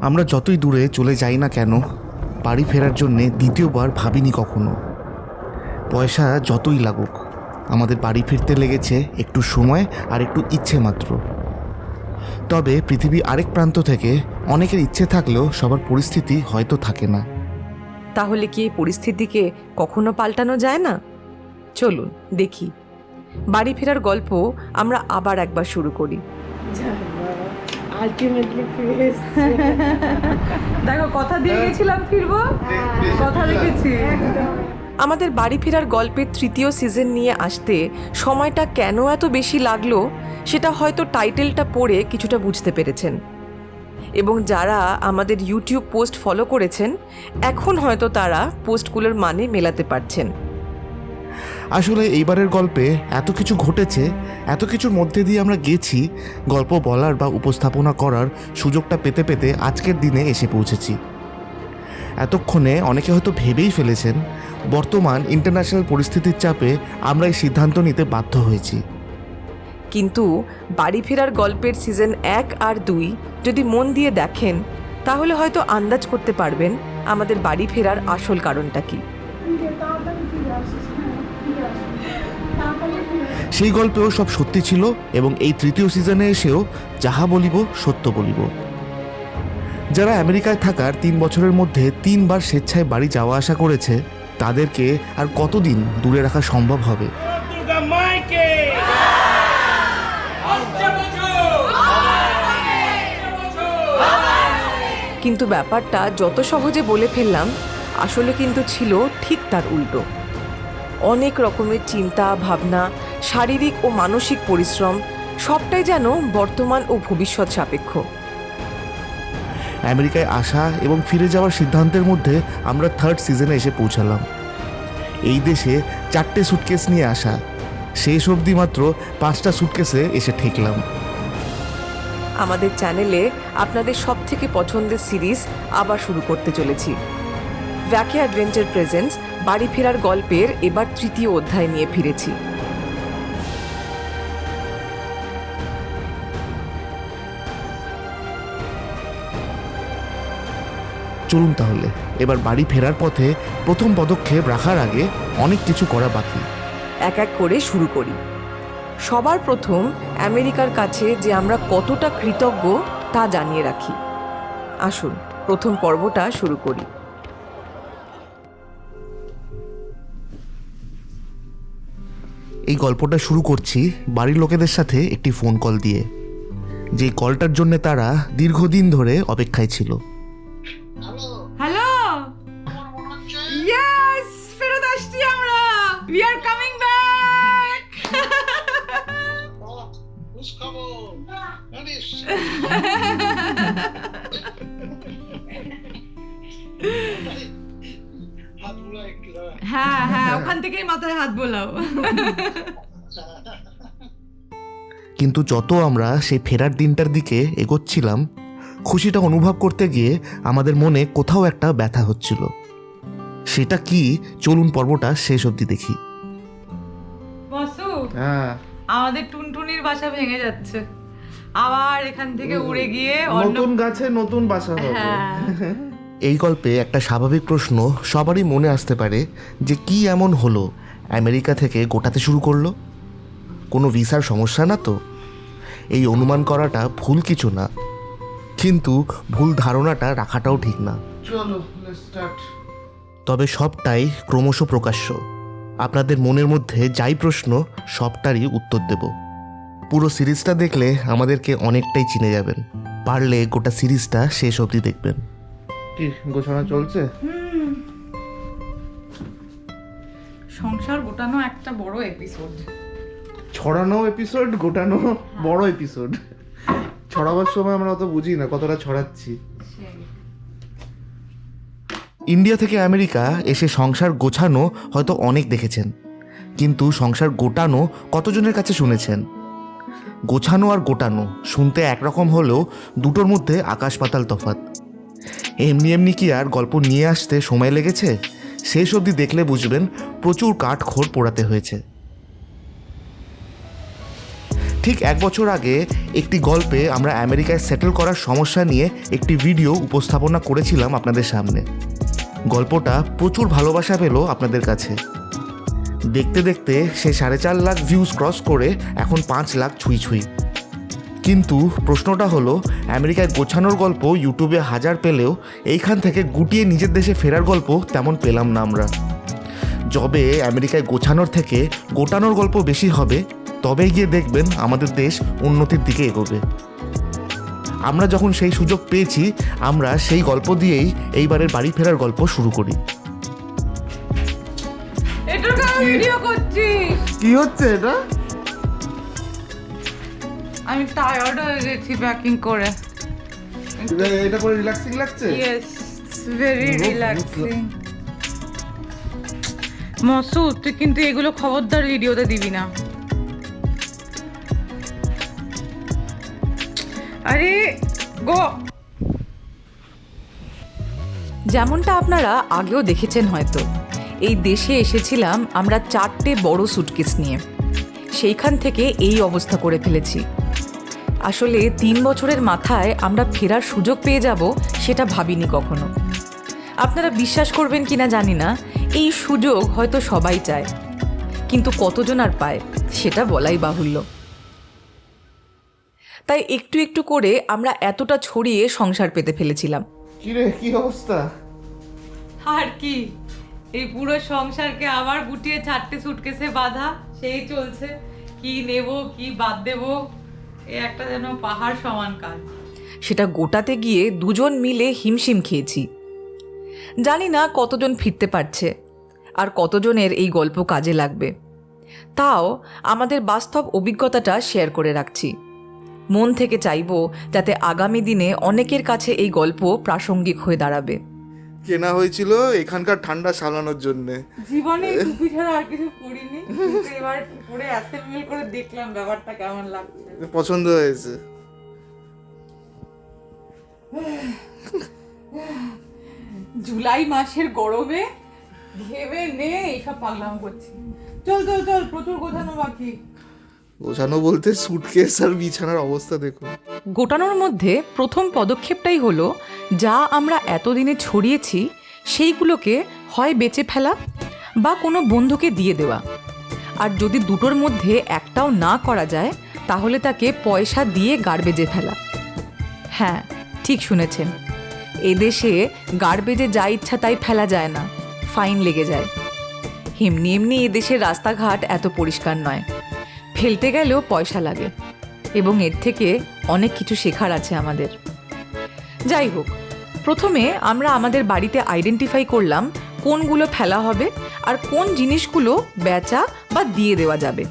আমরা যতই দূরে চলে যাই না কেন বাড়ি ফেরার জন্যে দ্বিতীয়বার ভাবিনি কখনো। পয়সা যতই লাগুক আমাদের বাড়ি ফিরতে লেগেছে একটু সময় আর একটু ইচ্ছে মাত্র। তবে পৃথিবী আরেক প্রান্ত থেকে অনেকের ইচ্ছে থাকলেও সবার পরিস্থিতি হয়তো থাকে না। তাহলে কি এই পরিস্থিতিকে কখনো পাল্টানো যায় না? চলুন দেখি। বাড়ি ফেরার গল্প আমরা আবার একবার শুরু করি। আলটিমেটলি ফিরে দেখো কথা দিয়ে গেছিলাম ফিরবো। কথা রেখেছি। আমাদের বাড়ি ফেরার গল্পের তৃতীয় সিজন নিয়ে আসতে সময়টা কেন এত বেশি লাগল সেটা হয়তো টাইটেলটা পড়ে কিছুটা বুঝতে পেরেছেন। এবং যারা আমাদের ইউটিউব পোস্ট ফলো করেছেন এখন হয়তো তারা পোস্টগুলোর মানে মেলাতে পারছেন। আসলে এইবারের গল্পে এত কিছু ঘটেছে, এত কিছুর মধ্যে দিয়ে আমরা গেছি, গল্প বলার বা উপস্থাপনা করার সুযোগটা পেতে পেতে আজকের দিনে এসে পৌঁছেছি। এতক্ষণে অনেকে হয়তো ভেবেই ফেলেছেন, বর্তমান ইন্টারন্যাশনাল পরিস্থিতির চাপে আমরা এই সিদ্ধান্ত নিতে বাধ্য হয়েছি। কিন্তু বাড়ি ফেরার গল্পের সিজন এক আর দুই যদি মন দিয়ে দেখেন, তাহলে হয়তো আন্দাজ করতে পারবেন আমাদের বাড়ি ফেরার আসল কারণটা কি। সেই গল্পেও সব সত্যি ছিল এবং এই তৃতীয় সিজনে এসেও যাহা বলিব, সত্য বলিব। যারা আমেরিকায় থাকার তিন বছরের মধ্যে তিনবার স্বেচ্ছায় বাড়ি যাওয়া আসা করেছে, তাদেরকে আর কতদিন দূরে রাখা সম্ভব হবে? কিন্তু ব্যাপারটা যত সহজে বলে ফেললাম, আসলে কিন্তু ছিল ঠিক তার উল্টো। অনেক রকমের চিন্তা ভাবনা শারীরিক ও মানসিক পরিশ্রম সবটাই যেন বর্তমান ও ভবিষ্যৎ সাপেক্ষ। আমেরিকায় আসা এবং ফিরে যাওয়ার সিদ্ধান্তের মধ্যে আমরা থার্ড সিজনে এসে পৌঁছালাম। এই দেশে চারটে সুটকেস নিয়ে আসা। শেষ অবধি মাত্র পাঁচটা সুটকেসে এসে ঠেকলাম। আমাদের চ্যানেলে আপনাদের সব থেকে পছন্দের সিরিজ আবার শুরু করতে চলেছি। ভ্যাকে অ্যাডভেঞ্চার প্রেজেন্টস বাড়ি ফেরার গল্পের এবার তৃতীয় অধ্যায় নিয়ে ফিরেছি। চলুন তাহলে এবার বাড়ি ফেরার পথে প্রথম পদক্ষেপ রাখার আগে অনেক কিছু করা বাকি। এক এক করে শুরু করি। সবার প্রথম আমেরিকার কাছে যে আমরা কতটা কৃতজ্ঞ তা জানিয়ে রাখি। আসুন প্রথম পর্বটা শুরু করি। এই গল্পটা শুরু করছি বাড়ির লোকেদের সাথে একটি ফোন কল দিয়ে যেই কলটার জন্য তারা দীর্ঘদিন ধরে অপেক্ষায় ছিল হ্যালো ইয়েস ফেরত আসছি আমরা we are coming back Who's coming? হ্যাঁ হ্যাঁ ওখান থেকেই মাথায় হাত বোলাও। কিন্তু যত আমরা সেই ফেরার দিনটার দিকে এগোচ্ছিলাম খুশিটা অনুভব করতে গিয়ে আমাদের মনে কোথাও একটা ব্যথা হচ্ছিল। সেটা কি? চলুন পর্বটা শেষ অবধি দেখি। বসু। হ্যাঁ। আমাদের টুনটুনির বাসা ভেঙে যাচ্ছে। আবার এখান থেকে উড়ে গিয়ে অন্য গাছে নতুন বাসা হ্যাঁ। এই গল্পে একটা স্বাভাবিক প্রশ্ন সবারই মনে আসতে পারে যে কি এমন হলো? আমেরিকা থেকে গোটাতে শুরু করল? কোনো ভিসার সমস্যা না তো? এই অনুমান করাটা ভুল কিছু না। কিন্তু ভুল ধারণাটা রাখাটাও ঠিক না। তবে সবটাই ক্রমশ প্রকাশ্য। আপনাদের মনের মধ্যে যাই প্রশ্ন সবটারই উত্তর দেব। পুরো সিরিজটা দেখলে আমাদেরকে অনেকটাই চিনে যাবেন। পারলে গোটা সিরিজটা শেষ অবধি দেখবেন। কি গোছানো চলছে? সংসার গোটানো একটা বড় এপিসোড ছড়ানো এপিসোড গোটানো বড় এপিসোড ছড়াবার সময় আমরা অত বুঝি না কতটা ছড়াচ্ছি। ইন্ডিয়া থেকে আমেরিকা এসে সংসার গোছানো হয়তো অনেক দেখেছেন কিন্তু সংসার গোটানো কতজনের কাছে শুনেছেন? গোছানো আর গোটানো শুনতে একরকম হলেও দুটোর মধ্যে আকাশ পাতাল তফাৎ। এমনি এমনি কি আর গল্প নিয়ে আসতে সময় লেগেছে? শেষ অবধি দেখলে বুঝবেন প্রচুর কাঠ খোর পোড়াতে হয়েছে। ঠিক এক বছর আগে একটি গল্পে আমরা আমেরিকায় সেটেল করার সমস্যা নিয়ে একটি ভিডিও উপস্থাপনা করেছিলাম আপনাদের সামনে। গল্পটা প্রচুর ভালোবাসা পেল আপনাদের কাছে। দেখতে দেখতে সে সাড়ে চার লাখ ভিউজ ক্রস করে এখন পাঁচ লাখ ছুঁই ছুঁই। কিন্তু প্রশ্নটা হলো আমেরিকায় গোছানোর গল্প ইউটিউবে হাজার পেলেও এইখান থেকে গুটিয়ে নিজের দেশে ফেরার গল্প তেমন পেলাম না আমরা। যবে আমেরিকায় গোছানোর থেকে গোটানোর গল্প বেশি হবে তবে গিয়ে দেখবেন আমাদের দেশ উন্নতির দিকে এগোবে। আমরা যখন সেই সুযোগ পেয়েছি আমরা সেই গল্প দিয়েই এইবারের বাড়ি ফেরার গল্প শুরু করি। কি হচ্ছে এটা? আমি টায়ার্ড হয়ে গেছি প্যাকিং করে। এটা করে রিল্যাক্সিং লাগছে? ইয়েস ভেরি রিল্যাক্সিং মসুদ তুই কিন্তু এগুলো খবরদার ভিডিওতে দিবি না। আরে গো। যেমনটা আপনারা আগেও দেখেছেন হয়তো এই দেশে এসেছিলাম আমরা চারটে বড় সুটকেস নিয়ে। সেইখান থেকে এই অবস্থা করে ফেলেছি। আসলে তিন বছরের মাথায় আমরা ফেরার সুযোগ পেয়ে যাব সেটা ভাবিনি কখনো। আপনারা বিশ্বাস করবেন কিনা জানি না এই সুযোগ হয়তো সবাই চায়। কিন্তু কতজন আর পায় সেটা বলাই বাহুল্য। তাই একটু একটু করে আমরা এতটা ছড়িয়ে সংসার পেতে ফেলেছিলাম। কি রে কি অবস্থা? আর কি এই পুরো সংসারকে আবার গুটিয়ে চারটে সুটকেসে বাঁধা সেই চলছে। কি নেব কি বাদ দেব? একটা যেন পাহাড় সমান কাজ। সেটা গোটাতে গিয়ে দুজন মিলে হিমশিম খেয়েছি। জানি না কতজন ফিরতে পারছে আর কতজনের এই গল্প কাজে লাগবে। তাও আমাদের বাস্তব অভিজ্ঞতাটা শেয়ার করে রাখছি। মন থেকে চাইব যাতে আগামী দিনে অনেকের কাছে এই গল্প প্রাসঙ্গিক হয়ে দাঁড়াবে। কেনা হয়েছিল এখানকার ঠান্ডা সামলানোর জন্য। জীবনে টুপি ছাড়া আর কিছু করিনি কিন্তু এবার পরে অ্যাসেম্বল করে দেখলাম ব্যাপারটা কেমন লাগছে। পছন্দ হয়েছে। জুলাই মাসের গরমে ভেবে নে এইসব পাগলাম করছি। চল চল চল প্রচুর গোছানো বাকি। গোছানো বলতে সুটকেস আর বিছানার অবস্থা দেখুন। গোটানোর মধ্যে প্রথম পদক্ষেপটাই হলো যা আমরা এতদিনে ছড়িয়েছি, সেইগুলোকে হয় বেচে ফেলা বা কোনো বন্ধুকে দিয়ে দেওয়া। আর যদি দুটোর মধ্যে একটাও না করা যায়, তাহলে তাকে পয়সা দিয়ে গার্বেজে ফেলা। হ্যাঁ ঠিক শুনেছেন। এদেশে গার্বেজে যা ইচ্ছা তাই ফেলা যায় না, ফাইন লেগে যায়। এমনি এমনি এদেশের রাস্তাঘাট এত পরিষ্কার নয়। ফেলতে গেলেও পয়সা লাগে। এবং এর থেকে অনেক কিছু শেখার আছে আমাদের। যাই হোক, প্রথমে আমরা আমাদের বাড়িতে আইডেন্টিফাই করলাম কোনগুলো ফেলা হবে আর কোন জিনিসগুলো বেচা বা দিয়ে দেওয়া যাবে।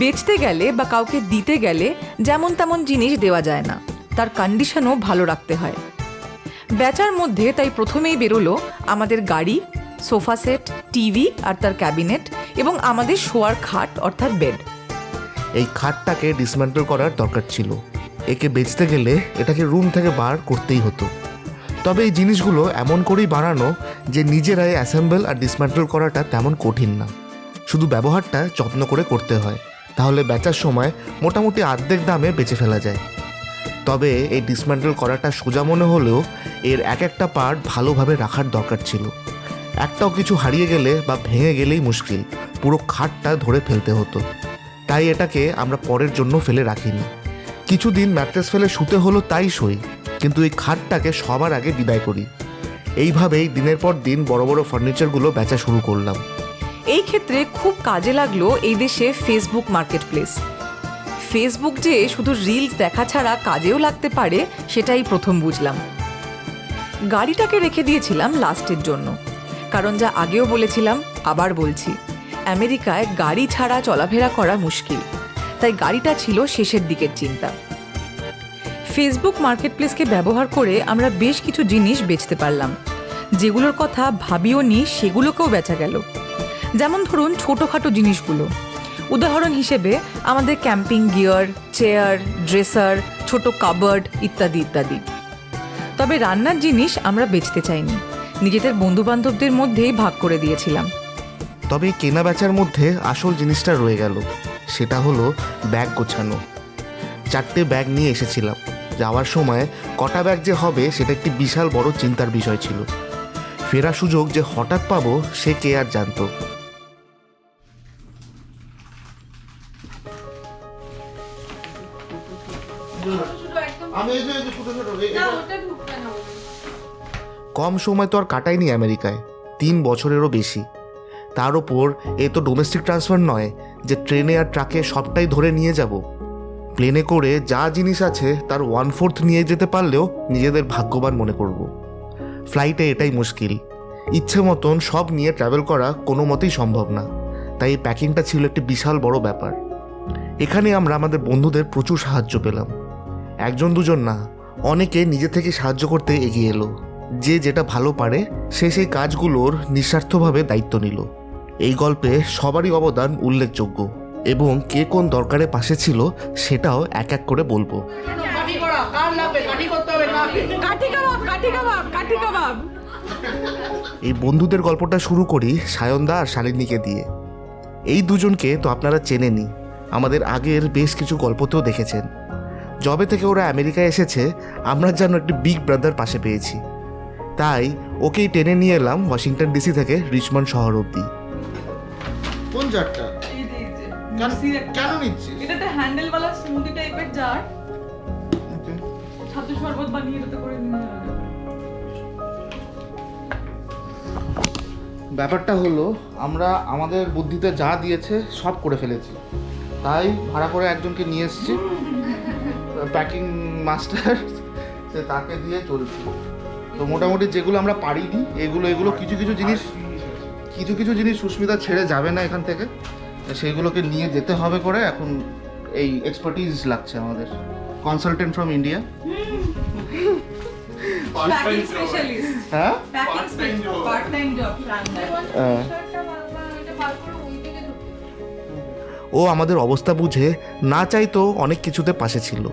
বেচতে গেলে বা কাউকে দিতে গেলে যেমন তেমন জিনিস দেওয়া যায় না, তার কন্ডিশনও ভালো রাখতে হয়। বেচার মধ্যে তাই প্রথমেই বেরোলো আমাদের গাড়ি, সোফা সেট, টিভি আর তার ক্যাবিনেট এবং আমাদের শোয়ার খাট অর্থাৎ বেড এই খাটটাকে ডিসমেন্টল করার দরকার ছিল। একে বেচতে গেলে এটাকে রুম থেকে বার করতেই হতো। তবে এই জিনিসগুলো এমন করেই বানানো যে নিজেরাই অ্যাসেম্বল আর ডিসমেন্টল করাটা তেমন কঠিন না। শুধু ব্যবহারটা যত্ন করে করতে হয়, তাহলে বেচার সময় মোটামুটি অর্ধেক দামে বেচে ফেলা যায়। তবে এই ডিসমেন্টল করাটা সোজা মনে হলেও এর এক একটা পার্ট ভালোভাবে রাখার দরকার ছিল। একটাও কিছু হারিয়ে গেলে বা ভেঙে গেলেই মুশকিল, পুরো খাটটা ধরে ফেলতে হতো। তাই এটাকে আমরা পরের জন্য ফেলে রাখিনি। কিছুদিন ম্যাট্রেস ফেলে শুতে হলো তাই সই, কিন্তু এই খাটটাকে সবার আগে বিদায় করি। এইভাবেই দিনের পর দিন বড় বড় ফার্নিচারগুলো বেচা শুরু করলাম। এই ক্ষেত্রে খুব কাজে লাগল এই দেশে ফেসবুক মার্কেট প্লেস ফেসবুক যে শুধু রিলস দেখা ছাড়া কাজেও লাগতে পারে, সেটাই প্রথম বুঝলাম। গাড়িটাকে রেখে দিয়েছিলাম লাস্টের জন্য। কারণ যা আগেও বলেছিলাম, আবার বলছি, আমেরিকায় গাড়ি ছাড়া চলাফেরা করা মুশকিল। তাই গাড়িটা ছিল শেষের দিকের চিন্তা। ফেসবুক মার্কেটপ্লেসকে ব্যবহার করে আমরা বেশ কিছু জিনিস বেচতে পারলাম। যেগুলোর কথা ভাবিও নি, সেগুলোকেও বেচা গেল। যেমন ধরুন ছোটোখাটো জিনিসগুলো। উদাহরণ হিসেবে আমাদের ক্যাম্পিং গিয়ার, চেয়ার, ড্রেসার, ছোট কাবার্ড ইত্যাদি ইত্যাদি। তবে রান্নার জিনিস আমরা বেচতে চাইনি। নিজেদের বন্ধুবান্ধবদের মধ্যেই ভাগ করে দিয়েছিলাম। তবে কেনা বেচার মধ্যে আসল জিনিসটা রয়ে গেল। সেটা হলো ব্যাগ গোছানো। চারটে ব্যাগ নিয়ে এসেছিলাম। যাওয়ার সময় কটা ব্যাগ যে হবে সেটা একটি বিশাল বড় চিন্তার বিষয় ছিল। ফেরা সুযোগ যে হঠাৎ পাবো সে কে আর জানতো। আমি এই যে এই যে ছোট ছোট এই- এটা- কম সময় তো আর কাটায়নি আমেরিকায় তিন বছরেরও বেশি। তার ওপর এ তো ডোমেস্টিক ট্রান্সফার নয় যে ট্রেনে আর ট্রাকে সবটাই ধরে নিয়ে যাব। প্লেনে করে যা জিনিস আছে তার ওয়ান ফোর্থ নিয়ে যেতে পারলেও নিজেদের ভাগ্যবান মনে করব। ফ্লাইটে এটাই মুশকিল। ইচ্ছে মতন সব নিয়ে ট্রাভেল করা কোনো মতেই সম্ভব না। তাই এই প্যাকিংটা ছিল একটি বিশাল বড় ব্যাপার। এখানে আমরা আমাদের বন্ধুদের প্রচুর সাহায্য পেলাম। একজন দুজন না, অনেকে নিজে থেকে সাহায্য করতে এগিয়ে এলো। যে যেটা ভালো পারে, সে সেই কাজগুলোর নিঃস্বার্থভাবে দায়িত্ব নিল। এই গল্পে সবারই অবদান উল্লেখযোগ্য এবং কে কোন দরকারে পাশে ছিল সেটাও এক এক করে বলব। এই বন্ধুদের গল্পটা শুরু করি সায়নদা আর শালিনীকে দিয়ে। এই দুজনকে তো আপনারা চেনেনই। আমাদের আগের বেশ কিছু গল্পতেও দেখেছেন। জবে থেকে ওরা আমেরিকায় এসেছে আমরা যেন একটি বিগ ব্রাদার পাশে পেয়েছি। তাই ওকেই টেনে নিয়ে এলাম ওয়াশিংটন ডিসি থেকে রিচমন্ড শহর অবধি। কোন জারটা? কেন- কেন নিচ্ছিস? এটা একটা হ্যান্ডেলওয়ালা স্মুদি টাইপের জার। ছাতু শরবত বানিয়ে এটাতে করে নিয়ে যাবে ব্যাপারটা হলো আমরা আমাদের বুদ্ধিতে যা দিয়েছে সব করে ফেলেছি। তাই ভাড়া করে একজনকে নিয়ে এসেছি। প্যাকিং মাস্টার সে তাকে দিয়ে চলছি। তো মোটামুটি যেগুলো আমরা পারিনি এগুলো এগুলো কিছু কিছু জিনিস কিছু কিছু জিনিস সুস্মিতা ছেড়ে যাবে না এখান থেকে। তো সেইগুলোকে নিয়ে যেতে হবে করে এখন এই এক্সপার্টিজ লাগছে আমাদের। কনসালটেন্ট ফ্রম ইন্ডিয়া হ্যাঁ? হ্যাঁ। ও আমাদের অবস্থা বুঝে না চাইতো অনেক কিছুতে পাশে ছিল।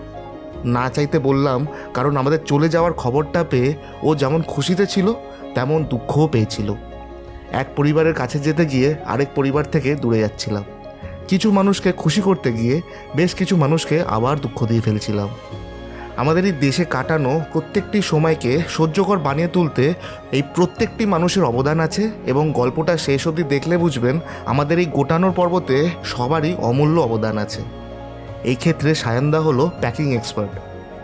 না চাইতে বললাম কারণ আমাদের চলে যাওয়ার খবরটা পেয়ে ও যেমন খুশিতে ছিল তেমন দুঃখও পেয়েছিল। এক পরিবারের কাছে যেতে গিয়ে আরেক পরিবার থেকে দূরে যাচ্ছিলাম। কিছু মানুষকে খুশি করতে গিয়ে বেশ কিছু মানুষকে আবার দুঃখ দিয়ে ফেলছিলাম। আমাদের এই দেশে কাটানো প্রত্যেকটি সময়কে সহ্যকর বানিয়ে তুলতে এই প্রত্যেকটি মানুষের অবদান আছে এবং গল্পটা শেষ অবধি দেখলে বুঝবেন আমাদের এই গোটানোর পর্বতে সবারই অমূল্য অবদান আছে। এই ক্ষেত্রে সায়ন্দা হলো প্যাকিং এক্সপার্ট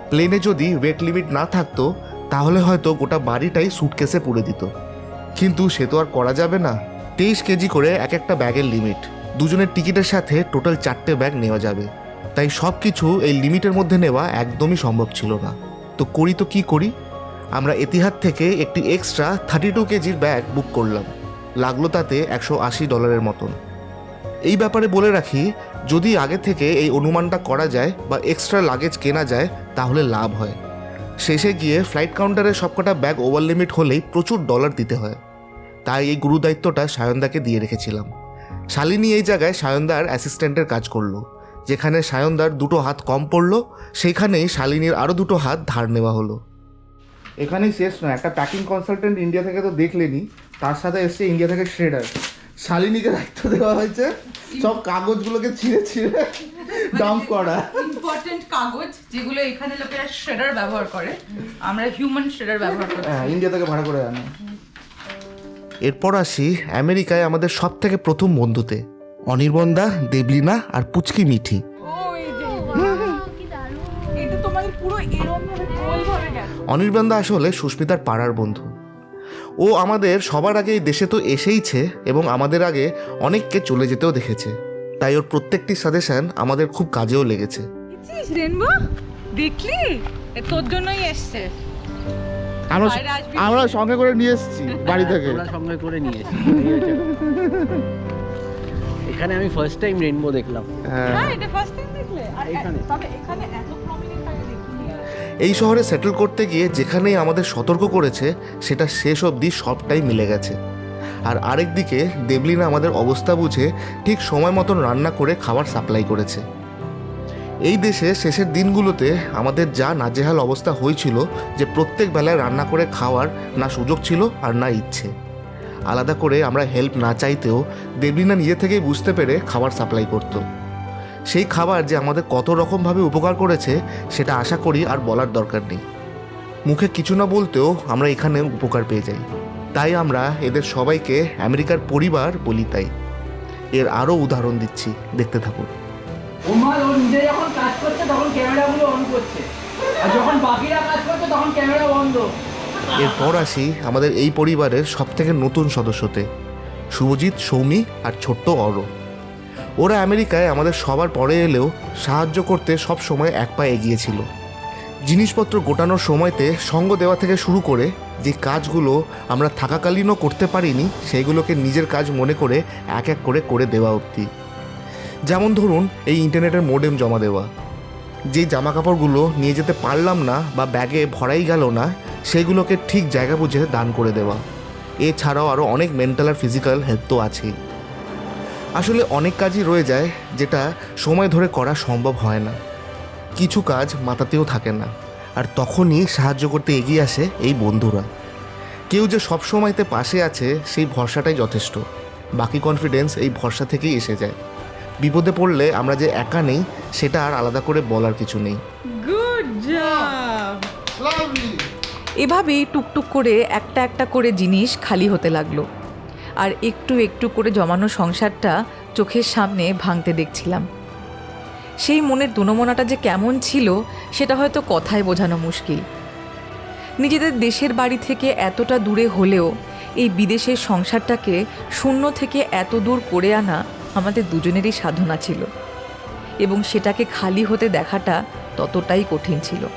প্লেনে যদি ওয়েট লিমিট না থাকতো, তাহলে হয়তো গোটা বাড়িটাই সুটকেসে পুড়ে দিত। কিন্তু সে তো আর করা যাবে না। তেইশ কেজি করে এক একটা ব্যাগের লিমিট। দুজনের টিকিটের সাথে টোটাল চারটে ব্যাগ নেওয়া যাবে। তাই সব কিছু এই লিমিটের মধ্যে নেওয়া একদমই সম্ভব ছিল না। তো করি তো কি করি? আমরা এতিহাদ থেকে একটি এক্সট্রা থার্টি টু কেজির ব্যাগ বুক করলাম। লাগল তাতে একশো আশি ডলারের মতন। এই ব্যাপারে বলে রাখি, যদি আগে থেকে এই অনুমানটা করা যায় বা এক্সট্রা লাগেজ কেনা যায়, তাহলে লাভ হয়। শেষে গিয়ে ফ্লাইট কাউন্টারে সবকটা ব্যাগ ওভার লিমিট হলেই প্রচুর ডলার দিতে হয়। তাই এই গুরুদায়িত্বটা সায়নদাকে দিয়ে রেখেছিলাম। শালিনী এই জায়গায় সায়নদার অ্যাসিস্ট্যান্টের কাজ করল। যেখানে সায়নদার দুটো হাত কম পড়ল, সেইখানেই শালিনীর আরও দুটো হাত ধার নেওয়া হলো। এখানেই শেষ নয়, একটা প্যাকিং কনসালটেন্ট ইন্ডিয়া থেকে তো দেখলেনি, তার সাথে এসছে ইন্ডিয়া থেকে শ্রেডার শালিনীকে দায়িত্ব দেওয়া হয়েছে। সব কাগজগুলোকে ছিঁড়ে ছিঁড়ে ডাম্প করা। ইম্পর্টেন্ট কাগজ যেগুলো এখানে লোকেরা শ্রেডার ব্যবহার করে। আমরা হিউম্যান শ্রেডার ব্যবহার করি হ্যাঁ ইন্ডিয়া থেকে ভাড়া করে আনে। এরপর আসি আমেরিকায় আমাদের সব থেকে প্রথম বন্ধুতে। অনির্বন্দা দেবলিনা আর পুচকি মিঠি। অনির্বাণদা আসলে সুস্মিতার পাড়ার বন্ধু। ও আমাদের সবার আগে এই দেশে তো এসেইছে এবং আমাদের আগে অনেককে চলে যেতেও দেখেছে। তাই ওর প্রত্যেকটি সাজেশন আমাদের খুব কাজেও লেগেছে। দেখলি? তোর জন্যই এসছে। আমরা আমরা সঙ্গে করে নিয়ে এসেছি বাড়ি থেকে। সঙ্গে করে নিয়েছি এখানে আমি ফার্স্ট টাইম রেনবো দেখলাম। হ্যাঁ। হ্যাঁ এটা ফার্স্ট টাইম দেখলে। আর এখানে। তবে এখানে এত এই শহরে সেটেল করতে গিয়ে যেখানেই আমাদের সতর্ক করেছে, সেটা শেষ অবধি সবটাই মিলে গেছে। আর আরেক দিকে, দেবলিনা আমাদের অবস্থা বুঝে ঠিক সময় মতন রান্না করে খাবার সাপ্লাই করেছে। এই দেশে শেষের দিনগুলোতে আমাদের যা নাজেহাল অবস্থা হয়েছিল, যে প্রত্যেক বেলায় রান্না করে খাওয়ার না সুযোগ ছিল আর না ইচ্ছে। আলাদা করে আমরা হেল্প না চাইতেও দেবলিনা নিজে থেকেই বুঝতে পেরে খাবার সাপ্লাই করতো। সেই খাবার যে আমাদের কত রকমভাবে উপকার করেছে সেটা আশা করি আর বলার দরকার নেই। মুখে কিছু না বলতেও আমরা এখানে উপকার পেয়ে যাই। তাই আমরা এদের সবাইকে আমেরিকার পরিবার বলি তাই। এর আরও উদাহরণ দিচ্ছি দেখতে থাকুন। ওমার ও নিজে যখন কাজ করছে তখন ক্যামেরাগুলো অন করছে। আর যখন বাকিরা কাজ করছে তখন ক্যামেরা বন্ধ। এরপর আসি আমাদের এই পরিবারের সবথেকে নতুন সদস্যতে শুভজিৎ সৌমি আর ছোট্ট অর ওরা আমেরিকায় আমাদের সবার পরে এলেও সাহায্য করতে সব সময় এক পা এগিয়েছিল জিনিসপত্র গোটানোর সময়তে সঙ্গ দেওয়া থেকে শুরু করে যে কাজগুলো আমরা থাকাকালীনও করতে পারিনি সেইগুলোকে নিজের কাজ মনে করে এক এক করে করে দেওয়া অবধি। যেমন ধরুন, এই ইন্টারনেটের মোডেম জমা দেওয়া। যেই জামা কাপড়গুলো নিয়ে যেতে পারলাম না বা ব্যাগে ভরাই গেল না, সেগুলোকে ঠিক জায়গা বুঝে দান করে দেওয়া। এছাড়াও আরও অনেক মেন্টাল আর ফিজিক্যাল হেল্প তো আছেই। আসলে অনেক কাজই রয়ে যায় যেটা সময় ধরে করা সম্ভব হয় না। কিছু কাজ মাথাতেও থাকে না আর তখনই সাহায্য করতে এগিয়ে আসে এই বন্ধুরা। কেউ যে সব সময়তে পাশে আছে সেই ভরসাটাই যথেষ্ট। বাকি কনফিডেন্স এই ভরসা থেকেই এসে যায়। বিপদে পড়লে আমরা যে একা নেই সেটা আর আলাদা করে বলার কিছু নেই। গুড জব লাভলি এভাবেই টুকটুক করে একটা একটা করে জিনিস খালি হতে লাগল। আর একটু একটু করে জমানো সংসারটা চোখের সামনে ভাঙতে দেখছিলাম। সেই মনের দুনমনাটা যে কেমন ছিল, সেটা হয়তো কথায় বোঝানো মুশকিল। নিজেদের দেশের বাড়ি থেকে এতটা দূরে হলেও এই বিদেশের সংসারটাকে শূন্য থেকে এত দূর করে আনা আমাদের দুজনেরই সাধনা ছিল। এবং সেটাকে খালি হতে দেখাটা ততটাই কঠিন ছিল।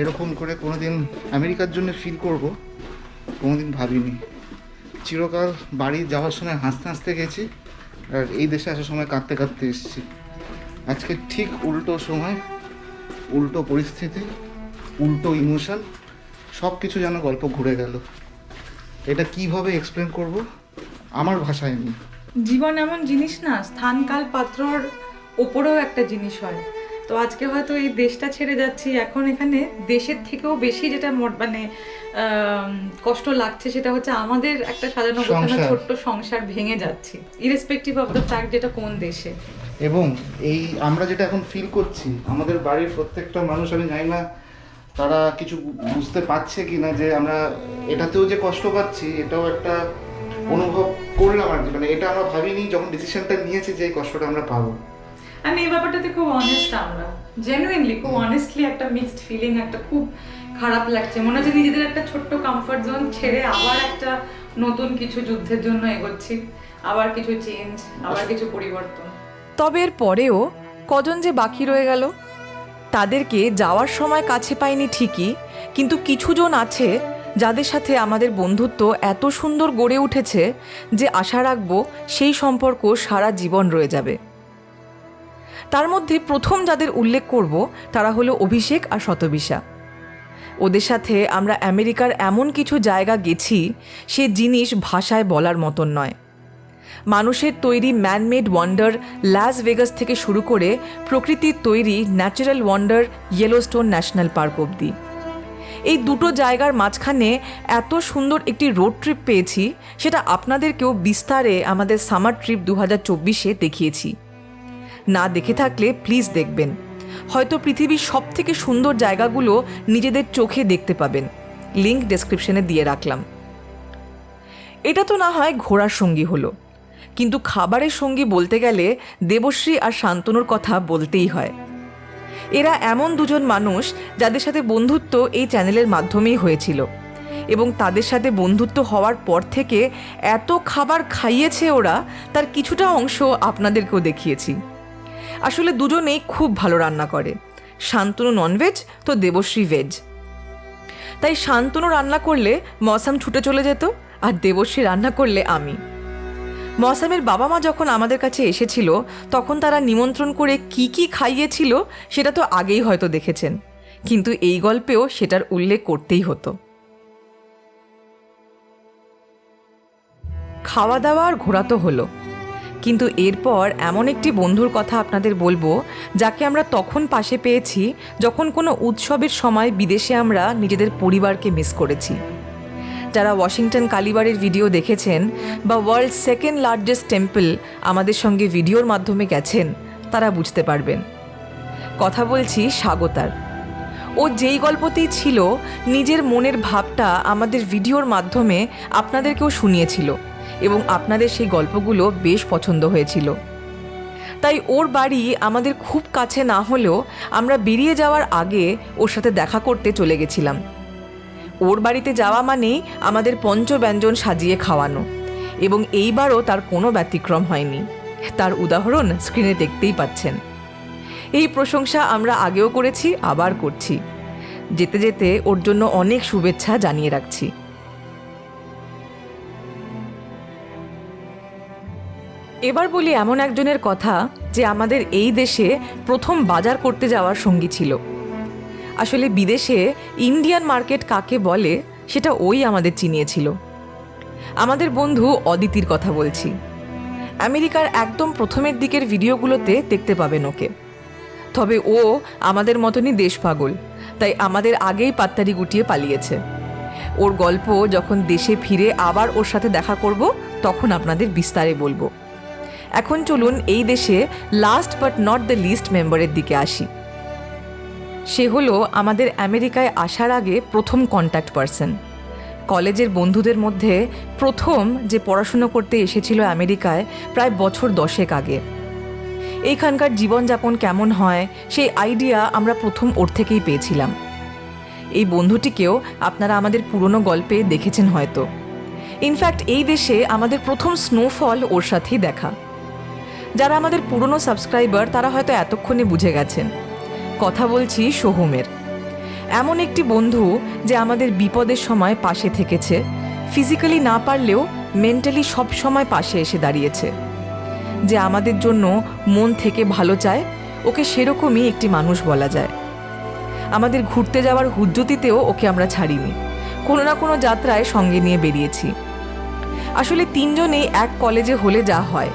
এরকম করে কোনোদিন আমেরিকার জন্য ফিল করব, কোনোদিন ভাবিনি। চিরকাল বাড়ি যাওয়ার সময় হাসতে হাসতে গেছি, আর এই দেশে আসার সময় কাঁদতে কাঁদতে এসেছি। আজকে ঠিক উল্টো সময়, উল্টো পরিস্থিতি, উল্টো ইমোশন সব কিছু যেন গল্প ঘুরে গেল। এটা কীভাবে এক্সপ্লেন করব? আমার ভাষায় নেই। জীবন এমন জিনিস না স্থান কাল পাত্রর ওপরেও একটা জিনিস হয়। তো আজকে হয়তো এই দেশটা ছেড়ে যাচ্ছি। এখন এখানে দেশের থেকেও বেশি যেটা মোট- মানে কষ্ট লাগছে সেটা হচ্ছে আমাদের একটা সাজানো গোছানো সংসার। ছোট্ট সংসার ভেঙে যাচ্ছে ইরেসপেক্টিভ অফ দ্য ফ্যাক্ট যেটা কোন দেশে। এবং এই আমরা যেটা এখন ফিল করছি আমাদের বাড়ির প্রত্যেকটা মানুষ আমি জানি না তারা কিছু বুঝতে পারছে কি না যে আমরা এটাতেও যে কষ্ট পাচ্ছি এটাও একটা অনুভব করলাম আর কি। মানে এটা আমরা ভাবিনি যখন ডিসিশনটা নিয়েছি যে এই কষ্টটা আমরা পাবো। আমি এই ব্যাপারটাতে খুব অনেস্ট আমরা। জেনুইনলি খুব অনেস্টলি একটা মিক্সড ফিলিং একটা খুব খারাপ লাগছে। মনে হচ্ছে নিজেদের একটা ছোট্ট কমফর্ট জোন ছেড়ে আবার একটা নতুন কিছু যুদ্ধের জন্য এগোচ্ছি। আবার কিছু চেঞ্জ আবার কিছু পরিবর্তন। তবে এর পরেও কজন যে বাকি রয়ে গেল, তাদেরকে যাওয়ার সময় কাছে পাইনি ঠিকই, কিন্তু কিছুজন আছে যাদের সাথে আমাদের বন্ধুত্ব এত সুন্দর গড়ে উঠেছে যে আশা রাখব সেই সম্পর্ক সারা জীবন রয়ে যাবে। তার মধ্যে প্রথম যাদের উল্লেখ করব, তারা হলো অভিষেক আর শতবিশা। ওদের সাথে আমরা আমেরিকার এমন কিছু জায়গা গেছি, সে জিনিস ভাষায় বলার মতন নয়। মানুষের তৈরি ম্যানমেড ওয়ান্ডার লাস ভেগাস থেকে শুরু করে প্রকৃতির তৈরি natural wonder Yellowstone National Park অবধি। এই দুটো জায়গার মাঝখানে এত সুন্দর একটি রোড ট্রিপ পেয়েছি, সেটা আপনাদেরকেও বিস্তারে আমাদের সামার ট্রিপ দু হাজার চব্বিশে দেখিয়েছি। না দেখে থাকলে প্লিজ দেখবেন। হয়তো পৃথিবীর সব থেকে সুন্দর জায়গাগুলো নিজেদের চোখে দেখতে পাবেন। লিঙ্ক ডেসক্রিপশনে দিয়ে রাখলাম। এটা তো না হয় ঘোড়ার সঙ্গী হলো। কিন্তু খাবারের সঙ্গী বলতে গেলে দেবশ্রী আর শান্তনুর কথা বলতেই হয়। এরা এমন দুজন মানুষ যাদের সাথে বন্ধুত্ব এই চ্যানেলের মাধ্যমেই হয়েছিল। এবং তাদের সাথে বন্ধুত্ব হওয়ার পর থেকে এত খাবার খাইয়েছে ওরা, তার কিছুটা অংশ আপনাদেরকেও দেখিয়েছি। আসলে দুজনেই খুব ভালো রান্না করে। শান্তনু ননভেজ তো দেবশ্রী ভেজ তাই শান্তনু রান্না করলে মসাম ছুটে চলে যেত, আর দেবশ্রী রান্না করলে আমি। মসামের বাবা মা যখন আমাদের কাছে এসেছিল, তখন তারা নিমন্ত্রণ করে কি কি খাইয়েছিল, সেটা তো আগেই হয়তো দেখেছেন। কিন্তু এই গল্পেও সেটার উল্লেখ করতেই হতো। খাওয়া দাওয়া আর ঘোরা তো হলো। কিন্তু এরপর এমন একটি বন্ধুর কথা আপনাদের বলব, যাকে আমরা তখন পাশে পেয়েছি যখন কোনো উৎসবের সময় বিদেশে আমরা নিজেদের পরিবারকে মিস করেছি। যারা ওয়াশিংটন কালীবাড়ির ভিডিও দেখেছেন বা ওয়ার্ল্ড সেকেন্ড লার্জেস্ট টেম্পল আমাদের সঙ্গে ভিডিওর মাধ্যমে গেছেন, তারা বুঝতে পারবেন। কথা বলছি স্বাগতার। ও যেই গল্পতেই ছিল, নিজের মনের ভাবটা আমাদের ভিডিওর মাধ্যমে আপনাদেরকেও শুনিয়েছিল। এবং আপনাদের সেই গল্পগুলো বেশ পছন্দ হয়েছিল। তাই ওর বাড়ি আমাদের খুব কাছে না হলেও আমরা বেরিয়ে যাওয়ার আগে ওর সাথে দেখা করতে চলে গেছিলাম। ওর বাড়িতে যাওয়া মানেই আমাদের পঞ্চব্যঞ্জন সাজিয়ে খাওয়ানো এবং এইবারও তার কোনো ব্যতিক্রম হয়নি। তার উদাহরণ স্ক্রিনে দেখতেই পাচ্ছেন। এই প্রশংসা আমরা আগেও করেছি, আবার করছি। যেতে যেতে ওর জন্য অনেক শুভেচ্ছা জানিয়ে রাখছি। এবার বলি এমন একজনের কথা যে আমাদের এই দেশে প্রথম বাজার করতে যাওয়ার সঙ্গী ছিল। আসলে বিদেশে ইন্ডিয়ান মার্কেট কাকে বলে সেটা ওই আমাদের চিনিয়েছিল। আমাদের বন্ধু অদিতির কথা বলছি। আমেরিকার একদম প্রথমের দিকের ভিডিওগুলোতে দেখতে পাবেন ওকে। তবে ও আমাদের মতনই দেশ পাগল, তাই আমাদের আগেই পাত্তারি গুটিয়ে পালিয়েছে। ওর গল্প যখন দেশে ফিরে আবার ওর সাথে দেখা করব, তখন আপনাদের বিস্তারে বলব। এখন চলুন এই দেশে last but not the least মেম্বারের দিকে আসি। সে হলো আমাদের আমেরিকায় আসার আগে প্রথম কন্ট্যাক্ট পারসন কলেজের বন্ধুদের মধ্যে প্রথম যে পড়াশুনো করতে এসেছিল আমেরিকায় প্রায় বছর দশেক আগে। এইখানকার জীবনযাপন কেমন হয়, সেই আইডিয়া আমরা প্রথম ওর থেকেই পেয়েছিলাম। এই বন্ধুটিকেও আপনারা আমাদের পুরনো গল্পে দেখেছেন হয়তো। ইনফ্যাক্ট এই দেশে আমাদের প্রথম স্নোফল ওর সাথেই দেখা। যারা আমাদের পুরনো সাবস্ক্রাইবার, তারা হয়তো এতক্ষণে বুঝে গেছেন। কথা বলছি সোহমের। এমন একটি বন্ধু যে আমাদের বিপদের সময় পাশে থেকেছে, ফিজিক্যালি না পারলেও মেন্টালি সব সময় পাশে এসে দাঁড়িয়েছে। যে আমাদের জন্য মন থেকে ভালো চায়, ওকে সেরকমই একটি মানুষ বলা যায়। আমাদের ঘুরতে যাওয়ার হুজ্জতিতেও ওকে আমরা ছাড়িনি। কোনো না কোনো যাত্রায় সঙ্গে নিয়ে বেরিয়েছি। আসলে তিনজনেই এক কলেজে হলে যা হয়।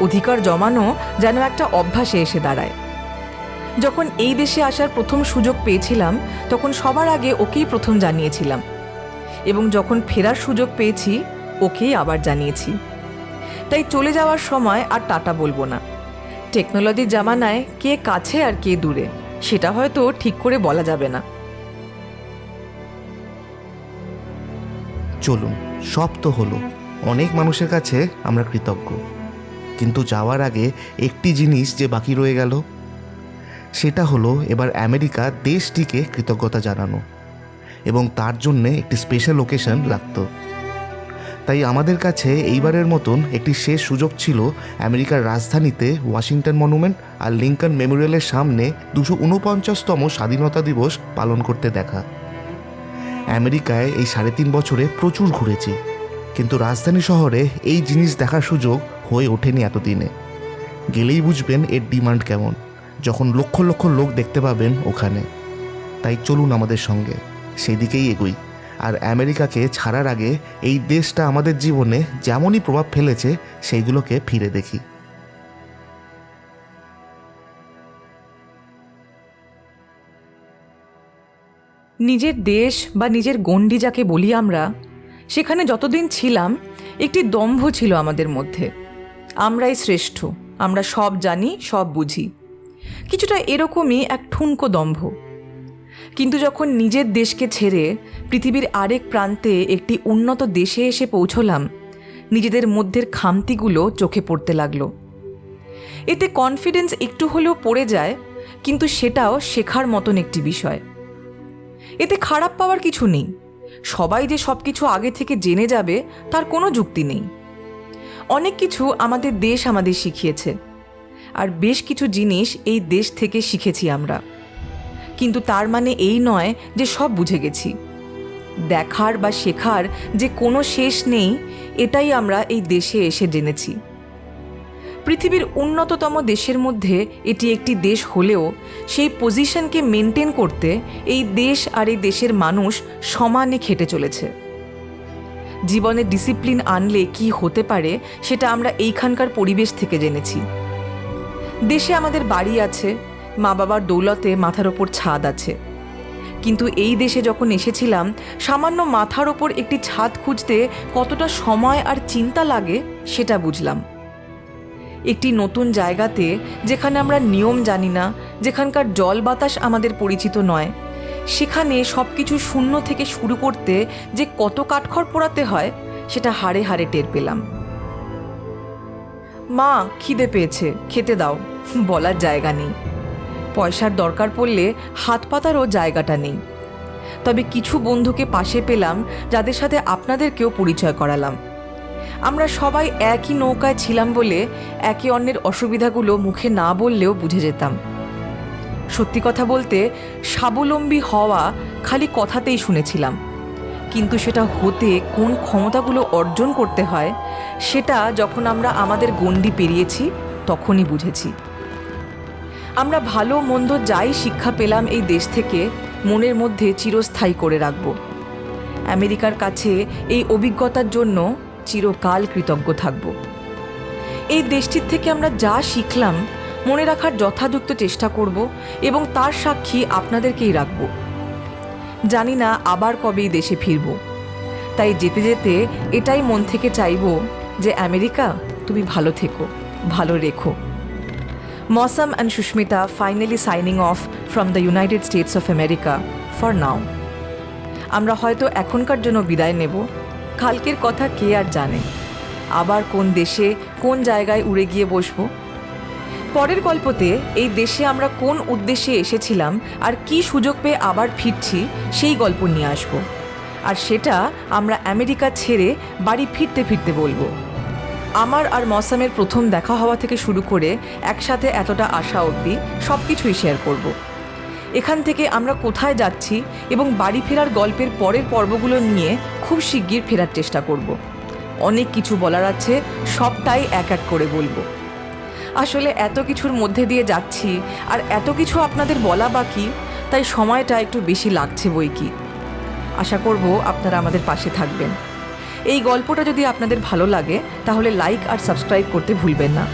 অধিকার জমানো যেন একটা অভ্যাসে এসে দাঁড়ায়। যখন এই দেশে আসার প্রথম সুযোগ পেয়েছিলাম, তখন সবার আগে ওকেই প্রথম জানিয়েছিলাম এবং যখন ফেরার সুযোগ পেয়েছি, ওকেই আবার জানিয়েছি। তাই চলে যাওয়ার সময় আর টাটা বলব না। টেকনোলজির জামানায় কে কাছে আর কে দূরে, সেটা হয়তো ঠিক করে বলা যাবে না। চলুন, সব তো হলো। অনেক মানুষের কাছে আমরা কৃতজ্ঞ। কিন্তু যাওয়ার আগে একটি জিনিস যে বাকি রয়ে গেল, সেটা হলো এবার আমেরিকা দেশটিকে কৃতজ্ঞতা জানানো এবং তার জন্যে একটি স্পেশাল লোকেশন লাগতো। তাই আমাদের কাছে এইবারের মতন একটি শেষ সুযোগ ছিল আমেরিকার রাজধানীতে ওয়াশিংটন মনুমেন্ট আর লিঙ্কন মেমোরিয়ালের সামনে দুশো উনপঞ্চাশতম স্বাধীনতা দিবস পালন করতে দেখা। আমেরিকায় এই সাড়ে তিন বছরে প্রচুর ঘুরেছি, কিন্তু রাজধানী শহরে এই জিনিস দেখার সুযোগ হয়ে ওঠেনি এতদিনে। গেলেই বুঝবেন এর ডিমান্ড কেমন, যখন লক্ষ লক্ষ লোক দেখতে পাবেন ওখানে। তাই চলুন আমাদের সঙ্গে সেই দিকেই এগোই। আর আমেরিকাকে ছাড়ার আগে এই দেশটা আমাদের জীবনে যেমনই প্রভাব ফেলেছে, সেইগুলোকে ফিরে দেখি। নিজের দেশ বা নিজের গণ্ডি যাকে বলি আমরা, সেখানে যতদিন ছিলাম, একটি দম্ভ ছিল আমাদের মধ্যে। আমরাই শ্রেষ্ঠ, আমরা সব জানি, সব বুঝি। কিছুটা এরকমই এক ঠুনকো দম্ভ। কিন্তু যখন নিজের দেশকে ছেড়ে পৃথিবীর আরেক প্রান্তে একটি উন্নত দেশে এসে পৌঁছলাম, নিজেদের মধ্যের খামতিগুলো চোখে পড়তে লাগল। এতে কনফিডেন্স একটু হলেও পড়ে যায়, কিন্তু সেটাও শেখার মতন একটি বিষয়। এতে খারাপ পাওয়ার কিছু নেই। সবাই যে সব কিছু আগে থেকে জেনে যাবে, তার কোনো যুক্তি নেই। অনেক কিছু আমাদের দেশ আমাদের শিখিয়েছে। আর বেশ কিছু জিনিস এই দেশ থেকে শিখেছি আমরা। কিন্তু তার মানে এই নয় যে সব বুঝে গেছি। দেখার বা শেখার যে কোনো শেষ নেই, এটাই আমরা এই দেশে এসে জেনেছি। পৃথিবীর উন্নততম দেশের মধ্যে এটি একটি দেশ হলেও, সেই পজিশনকে মেনটেন করতে এই দেশ আর এই দেশের মানুষ সমানে খেটে চলেছে। জীবনে ডিসিপ্লিন আনলে কি হতে পারে, সেটা আমরা এইখানকার পরিবেশ থেকে জেনেছি। দেশে আমাদের বাড়ি আছে মা বাবার দৌলতে মাথার ওপর ছাদ আছে। কিন্তু এই দেশে যখন এসেছিলাম, সামান্য মাথার ওপর একটি ছাদ খুঁজতে কতটা সময় আর চিন্তা লাগে, সেটা বুঝলাম। একটি নতুন জায়গাতে, যেখানে আমরা নিয়ম জানি না, যেখানকার জল বাতাস আমাদের পরিচিত নয় সেখানে সব কিছু শূন্য থেকে শুরু করতে যে কত কাঠখড় পোড়াতে হয়, সেটা হাড়ে হাড়ে টের পেলাম। মা, খিদে পেয়েছে, খেতে দাও, বলার জায়গা নেই। পয়সার দরকার পড়লে হাত পাতারও জায়গাটা নেই। তবে কিছু বন্ধুকে পাশে পেলাম, যাদের সাথে আপনাদেরকেও পরিচয় করালাম। আমরা সবাই একই নৌকায় ছিলাম বলে একে অন্যের অসুবিধাগুলো মুখে না বললেও বুঝে যেতাম। সত্যি কথা বলতে, স্বাবলম্বী হওয়া খালি কথাতেই শুনেছিলাম। কিন্তু সেটা হতে কোন ক্ষমতাগুলো অর্জন করতে হয়, সেটা যখন আমরা আমাদের গণ্ডি পেরিয়েছি, তখনই বুঝেছি। আমরা ভালো মন্দ যাই শিক্ষা পেলাম এই দেশ থেকে, মনের মধ্যে চিরস্থায়ী করে রাখব। আমেরিকার কাছে এই অভিজ্ঞতার জন্য চিরকাল কৃতজ্ঞ থাকব। এই দেশটির থেকে আমরা যা শিখলাম মনে রাখার যথাযুক্ত চেষ্টা করব এবং তার সাক্ষী আপনাদেরকেই রাখব। জানি না আবার কবেই দেশে ফিরব। তাই যেতে যেতে এটাই মন থেকে চাইব যে আমেরিকা, তুমি ভালো থেকো, ভালো রেখো। Mosam and Shushmita finally signing off from the United States of America for now. আমরা হয়তো এখনকার জন্য বিদায় নেব। কালকের কথা কে আর জানে। আবার কোন দেশে, কোন জায়গায় উড়ে গিয়ে বসবো? পরের গল্পতে এই দেশে আমরা কোন উদ্দেশ্যে এসেছিলাম আর কি সুযোগ পেয়ে আবার ফিরছি, সেই গল্প নিয়ে আসব আর সেটা আমরা আমেরিকা ছেড়ে বাড়ি ফিরতে ফিরতে বলব আমার আর মসামের প্রথম দেখা হওয়া থেকে শুরু করে একসাথে এতটা আশা অবধি সব কিছুই শেয়ার করব। এখান থেকে আমরা কোথায় যাচ্ছি এবং বাড়ি ফেরার গল্পের পরের পর্বগুলো নিয়ে খুব শিগগির ফেরার চেষ্টা করব। অনেক কিছু বলার আছে, সবটাই এক এক করে বলব আসলে এত কিছুর মধ্যে দিয়ে যাচ্ছি, আর এত কিছু আপনাদের বলা বাকি, তাই সময়টা একটু বেশি লাগছে বই কি। আশা করব আপনারা আমাদের পাশে থাকবেন। এই গল্পটা যদি আপনাদের ভালো লাগে, তাহলে লাইক আর সাবস্ক্রাইব করতে ভুলবেন না।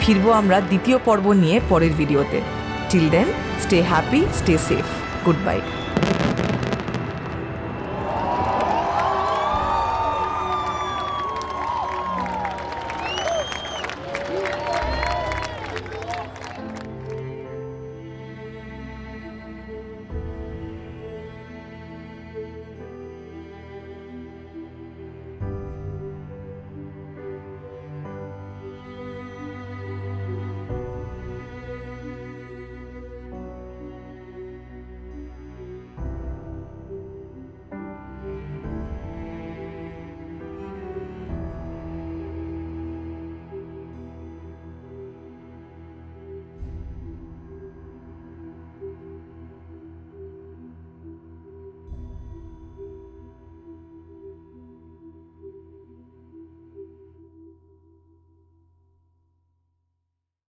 ফিরবো আমরা দ্বিতীয় পর্ব নিয়ে পরের ভিডিওতে। Till then stay happy stay safe good bye